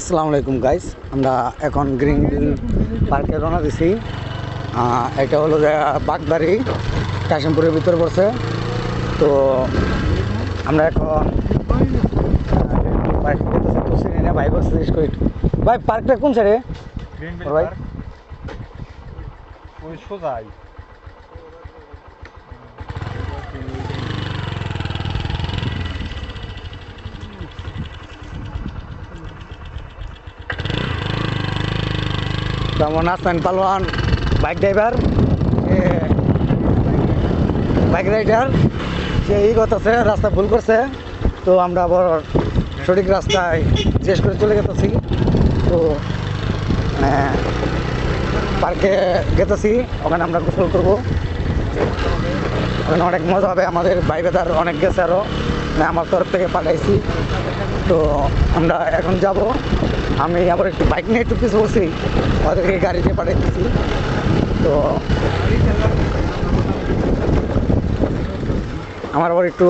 আসসালামু আলাইকুম গাইস আমরা এখন গ্রিন বিল পার্কে রওনা দিছি। এটা হলো যে বাগদারি কাশিমপুরের ভিতরে পড়ছে। তো আমরা এখন পার্কে তো চিনি না ভাই বলছে জিজ্ঞেস করি। ভাই পার্কটা কোন সাইডে ভাই? ওই সোজাই। যেমন আসতেন পালোয়ান? বাইক ড্রাইভার বাইক রাইডার সে এই করতেছে, রাস্তা ভুল করছে। তো আমরা আবার সঠিক রাস্তায় শেষ করে চলে গেতেছি। তো পার্কে গেতেছি। ওখানে আমরা গোসল করব। ওখানে অনেক মজা হবে। আমাদের ভাই অনেক গেছে আরও মানে আমার তরফ থেকে পাঠাইছি। তো আমরা এখন যাব। আমি আবার একটু বাইক নিয়ে একটু পিছু বসি ওদেরকে গাড়িতে পাঠাইতেছি। তো আমার আবার একটু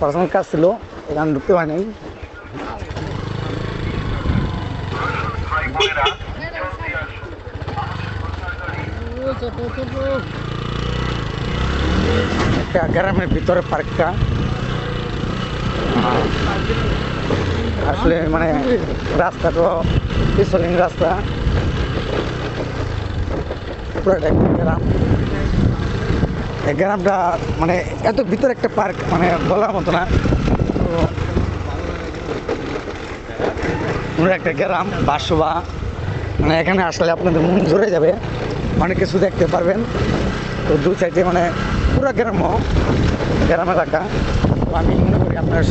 পার্সোনাল কাজ ছিল, এখানে ঢুকতে হয় নাই। একটা গ্রামের ভিতরে পার্কটা। আসলে মানে রাস্তা তো রাস্তা। পুরোটা একটা গ্রাম। এই গ্রামটা মানে এত ভিতরে একটা পার্ক মানে বলার মতো না। তো পুরো একটা গ্রাম, বাসবা। মানে এখানে আসলে আপনাদের মন জুড়ে যাবে। অনেক কিছু দেখতে পারবেন। তো দু সাইডে মানে পুরো গ্রাম গ্রাম এলাকা। তো আমি মনে করি আপনার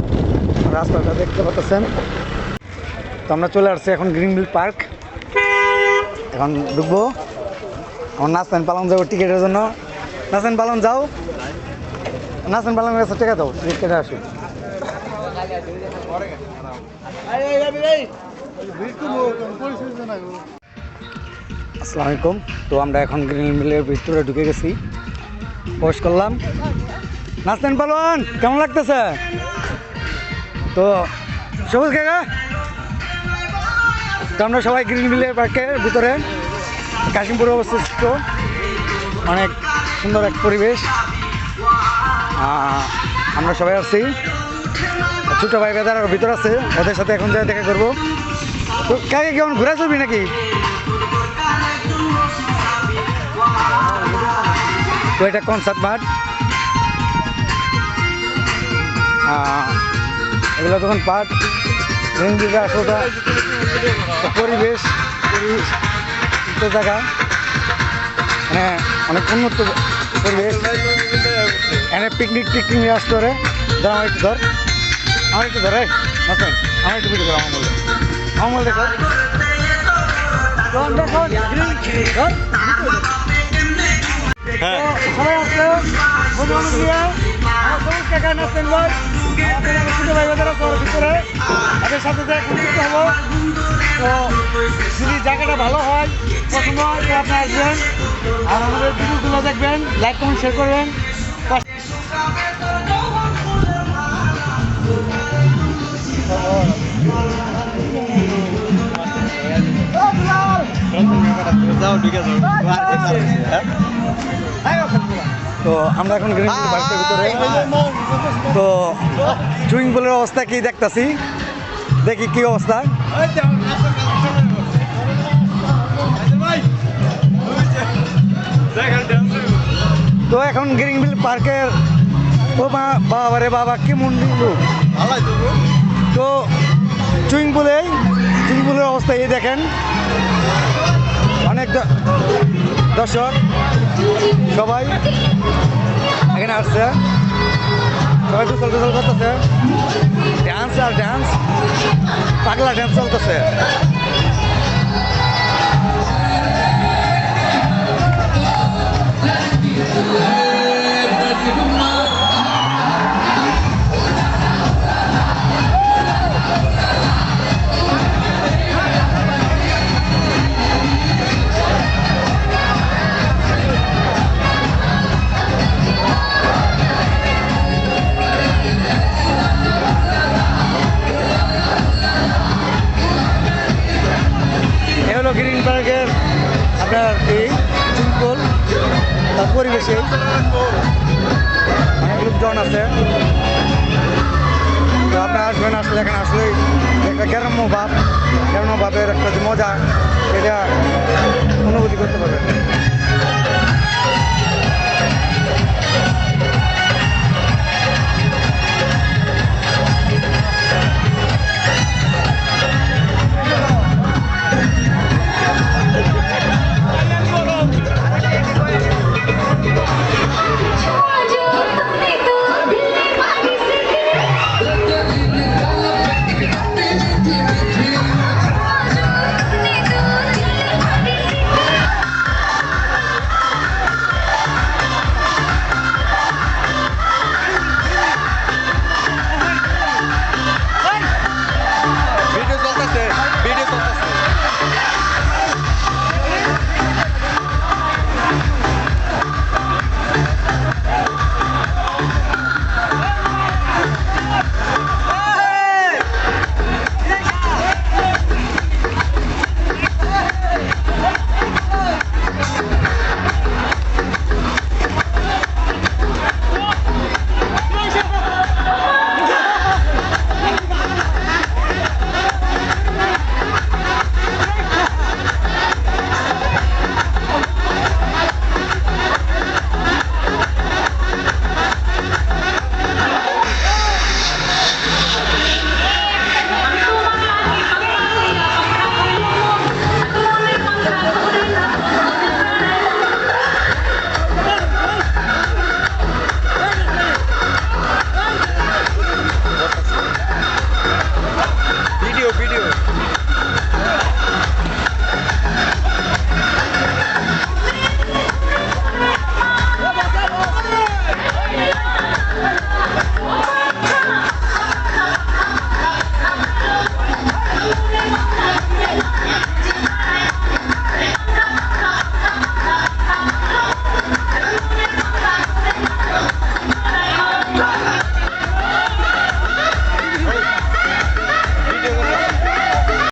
রাস্তাটা দেখতে পাচ্ছেন। তো আমরা চলে আসছি এখন গ্রিনভিল পার্ক। এখন ঢুকবো। আমার নাচতেন পালন যাব টিকিটের জন্য। নাচেন পালন যাও। নাচেন পালন কাছে টাকা দাও, টিকিট কেটে আসি। আসসালামু আলাইকুম। তো আমরা এখন গ্রিন মিলের ভিতরে ঢুকে গেছি। পোস্ট করলাম। নাচতেন পালন, কেমন লাগতেছে? তো, সবুজ কাকা? তো আমরা সবাই গ্রিন মিলের পার্কের ভিতরে। কাশিমপুরে অবস্থিত। অনেক সুন্দর এক পরিবেশ। আমরা সবাই আসছি ছোটো ভাই বেদার ভিতর আছে। ওদের সাথে এখন যাই দেখা করব। তো কাকে কেমন ঘুরে চলবি নাকি? তো এটা কনসার্ট মাঠ এগুলো তখন পাঠ। রেঞ্জিটা আসলে তো পরিবেশ। পরিচিত জায়গা। মানে অনেক উন্নত পরিবেশ। এখানে পিকনিক টিকনিক নিয়ে আসতে পারে। ধর আমার একটু ধর। আমার একটু ধরে মাসেন আমার একটু ভিডিও করো আমার বলে আমার বলে দেখো হ্যাঁ। সবাই আসলো বন্ধু বান্ধব নিয়ে। আমার সবুজ কাকা নাচতেন ভাই আমাদের ছোটো ভাই বাজারা শহরের ভিতরে। তাদের সাথে যে একত্রিত হব তো যদি জায়গাটা ভালো হয় পছন্দ হয় তো আপনি আসবেন। আর আমাদের ভিডিওগুলো দেখবেন লাইক কমেন্ট শেয়ার করবেন। তো আমরা এখন গ্রিন পার্কের ভিতরে। তো সুইমিং পুলের অবস্থা কি দেখতাছি? দেখি কি অবস্থা। তো এখন গ্রিনভিল পার্কের ও মা বাবা রে বাবা কি মন্দির তো সুইমিং পুলে সুইমিং পুলের অবস্থা এই দেখেন। অনেক দর্শক, সবাই এখানে আসছে। সবাই টুসল টুসল করতেছে। ডান্স আর ডান্স পাগলা ডান্স চলতেছে। পরিবেশে অনেক লোকজন আছে। তো আপনার আসবেন, আসলে এখানে আসলেই একটা গ্রাম্য ভাব গ্রাম্য ভাবের একটা যে মজা এটা অনুভূতি করতে পারবেন।